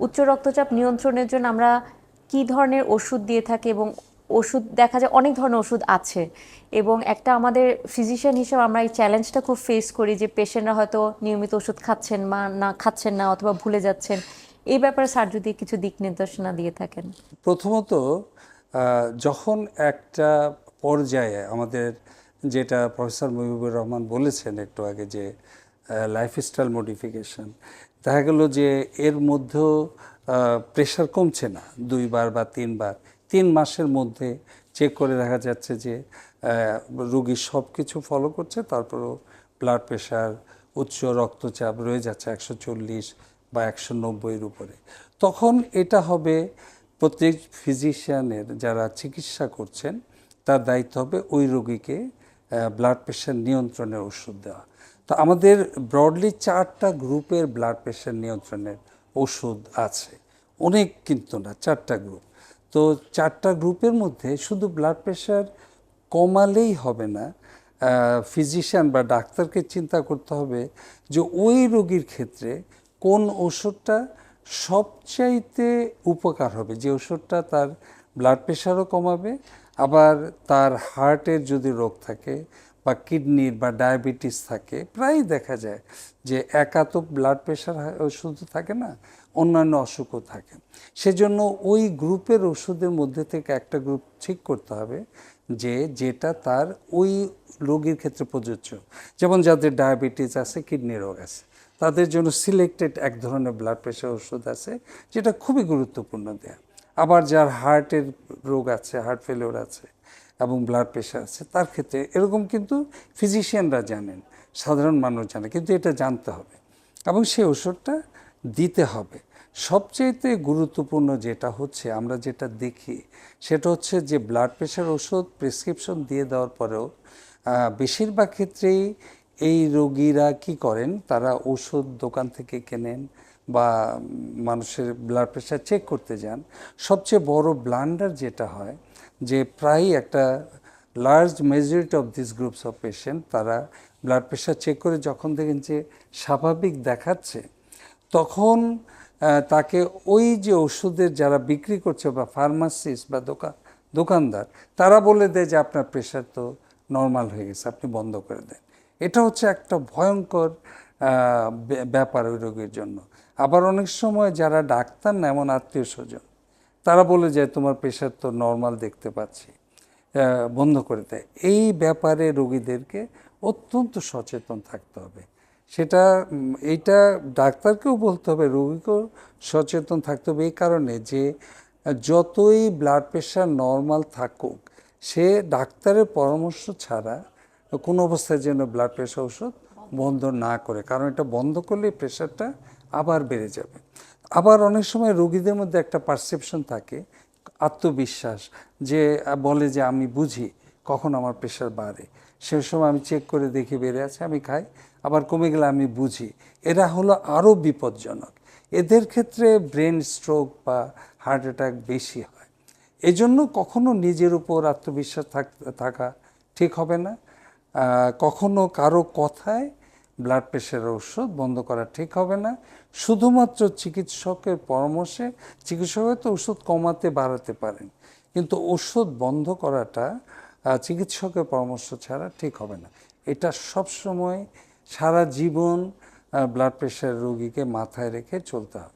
উচ্চ রক্তচাপ নিয়ন্ত্রণের জন্য আমরা কি ধরনের ওষুধ দিয়ে থাকি এবং ওষুধ, দেখা যায় অনেক ধরনের ওষুধ আছে। এবং একটা আমাদের ফিজিশিয়ান হিসেবে আমরা এই চ্যালেঞ্জটা খুব ফেস করি যে পেশেন্টরা হয়তো নিয়মিত ওষুধ খাচ্ছেন বা না খাচ্ছেন না অথবা ভুলে যাচ্ছেন। এই ব্যাপারে স্যার যদি কিছু দিক নির্দেশনা দিয়ে থাকেন। প্রথমত যখন একটা পর্যায়ে আমাদের যেটা প্রফেসর মুজিবুর রহমান বলেছেন একটু আগে যে লাইফস্টাইল মডিফিকেশন দেখা গেল যে এর মধ্যেও প্রেশার কমছে না, দুইবার বা তিনবার। তিন মাসের মধ্যে চেক করে দেখা যাচ্ছে যে রোগী সব কিছু ফলো করছে, তারপরেও ব্লাড প্রেশার উচ্চ রক্তচাপ রয়ে যাচ্ছে একশো চল্লিশ বা একশো নব্বইয়ের উপরে। তখন এটা হবে প্রত্যেক ফিজিশিয়ানের যারা চিকিৎসা করছেন, তার দায়িত্ব হবে ওই রোগীকে ব্লাড প্রেশার নিয়ন্ত্রণের ওষুধ দেওয়া। তো আমাদের ব্রডলি চারটা গ্রুপের ব্লাড প্রেশার নিয়ন্ত্রণের ওষুধ আছে। অনেক কিন্তু না, চারটা গ্রুপ তো চারটা গ্রুপের মধ্যে শুধু ব্লাড প্রেশার কমালেই হবে না ফিজিশিয়ান বা ডাক্তারকে চিন্তা করতে হবে যে ওই রোগীর ক্ষেত্রে কোন ওষুধটা সবচাইতে উপকার হবে। যে ওষুধটা তার ব্লাড প্রেশারও কমাবে, আবার তার হার্টের যদি রোগ থাকে বা কিডনির বা ডায়াবেটিস থাকে প্রায় দেখা যায় যে একা তো ব্লাড প্রেশার ওষুধ থাকে না, অন্যান্য অসুখও থাকে। সেজন্য ওই গ্রুপের ওষুধের মধ্যে থেকে একটা গ্রুপ ঠিক করতে হবে যে যেটা তার ওই রোগীর ক্ষেত্রে প্রযোজ্য। যেমন যাদের ডায়াবেটিস আছে, কিডনি রোগ আছে, তাদের জন্য সিলেক্টেড এক ধরনের ব্লাড প্রেশার ওষুধ আছে, যেটা খুবই গুরুত্বপূর্ণ দেয়া। আবার যার হার্টের রোগ আছে হার্ট ফেলিওর আছে এবং ব্লাড প্রেশার আছে, তার ক্ষেত্রে এরকম কিন্তু ফিজিশিয়ানরা জানেন, সাধারণ মানুষ জানে, কিন্তু এটা জানতে হবে। এবং সেই ওষুধটা দিতে হবে। সবচেয়েতে গুরুত্বপূর্ণ যেটা হচ্ছে, আমরা যেটা দেখি, সেটা হচ্ছে যে ব্লাড প্রেশার ওষুধ প্রেসক্রিপশন দিয়ে দেওয়ার পরেও বেশিরভাগ ক্ষেত্রেই এই রোগীরা কি করেন? তারা ওষুধ দোকান থেকে কেনেন বা মানুষের ব্লাড প্রেশার চেক করতে যান, সবচেয়ে বড় ব্লান্ডার যেটা হয়, যে প্রায় একটা large majority of this groups of patient তারা ব্লাড প্রেশার চেক করে যখন দেখেন যে স্বাভাবিক দেখাচ্ছে, তখন তাকে ওই যে ওষুধের যারা বিক্রি করছে বা ফার্মাসিস্ট বা দোকান দোকানদার, তারা বলে দেয় যে আপনার প্রেশার তো নর্মাল হয়ে গেছে, আপনি বন্ধ করে দেন। এটা হচ্ছে একটা ভয়ঙ্কর ব্যাপার ওই রোগীর জন্য। আবার অনেক সময় যারা ডাক্তার না, এমন আত্মীয় স্বজন, তারা বলে যায় তোমার প্রেশার তো নর্মাল দেখতে পাচ্ছি। বন্ধ করে দেয়। এই ব্যাপারে রোগীদেরকে অত্যন্ত সচেতন থাকতে হবে। সেটা এইটা ডাক্তারকেও বলতে হবে, রোগীকেও সচেতন থাকতে হবে। এই কারণে যে, যতই ব্লাড প্রেশার নর্মাল থাকুক, সে ডাক্তারের পরামর্শ ছাড়া কোনো অবস্থায় যেন ব্লাড প্রেশার ওষুধ বন্ধ না করে, কারণ এটা বন্ধ করলে প্রেশারটা আবার বেড়ে যাবে। আবার অনেক সময় রোগীদের মধ্যে একটা পারসেপশন থাকে, আত্মবিশ্বাস, যে বলে যে আমি বুঝি কখন আমার প্রেশার বাড়ে। সে সময় আমি চেক করে দেখি বেড়ে আছে, আমি খাই, আবার কমে গেলে আমি বুঝি। এরা হলো আরও বিপজ্জনক। এদের ক্ষেত্রে ব্রেন স্ট্রোক বা হার্ট অ্যাটাক বেশি হয়। এজন্য কখনো নিজের উপর আত্মবিশ্বাস থাক- ঠিক হবে না। কখনো কারও কথায় ব্লাড প্রেশারের ওষুধ বন্ধ করা ঠিক হবে না। শুধুমাত্র চিকিৎসকের পরামর্শে চিকিৎসক হয়তো ওষুধ কমাতে বাড়াতে পারেন, কিন্তু ওষুধ বন্ধ করাটা চিকিৎসকের পরামর্শ ছাড়া ঠিক হবে না। এটা সবসময় সারা জীবন ব্লাড প্রেশার রোগীকে মাথায় রেখে চলতে হবে।